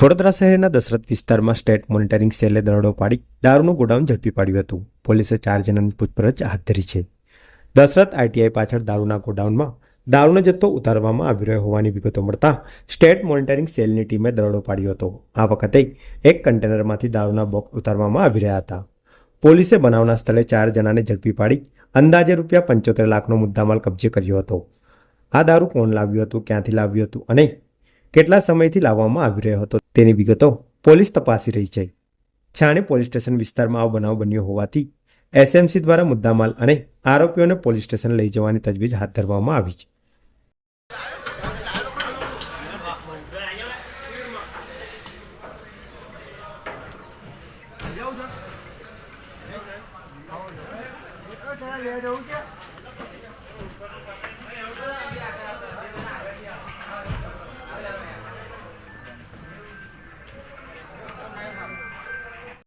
વડોદરા શહેરના દશરથ વિસ્તારમાં state monitoring સેલે દરોડો પાડી દારૂનું ગોડાઉન ઝડપી પાડ્યું હતું. પોલીસે ચાર જણાની પૂછપરછ હાથ ધરી છે. દશરથ આઈટીઆઈ પાછળ દારૂના ગોડાઉનમાં દારૂનો જથ્થો ઉતારવામાં આવી રહ્યો હોવાની વિગતો મળતા સ્ટેટ મોનિટરિંગ સેલની ટીમે દરોડો પાડ્યો હતો. આ વખતે એક કન્ટેનરમાંથી દારૂના બોક્સ ઉતારવામાં આવી રહ્યા હતા. પોલીસે બનાવના સ્થળે ચાર જણાને ઝડપી પાડી અંદાજે રૂપિયા પંચોતેર લાખનો મુદ્દામાલ કબજે કર્યો હતો. આ દારૂ કોણ લાવ્યું હતું, ક્યાંથી લાવ્યું હતું અને કેટલા સમયથી લાવવામાં આવી રહ્યો હતો તેની વિગતો પોલીસ તપાસી રહી છે. છાણે પોલીસ સ્ટેશન વિસ્તારમાં આવો બનાવ બન્યો હોવાથી એસએમસી દ્વારા મુદ્દામાલ અને આરોપીઓને પોલીસ સ્ટેશન લઈ જવાની તજવીજ હાથ ધરવામાં આવી છે.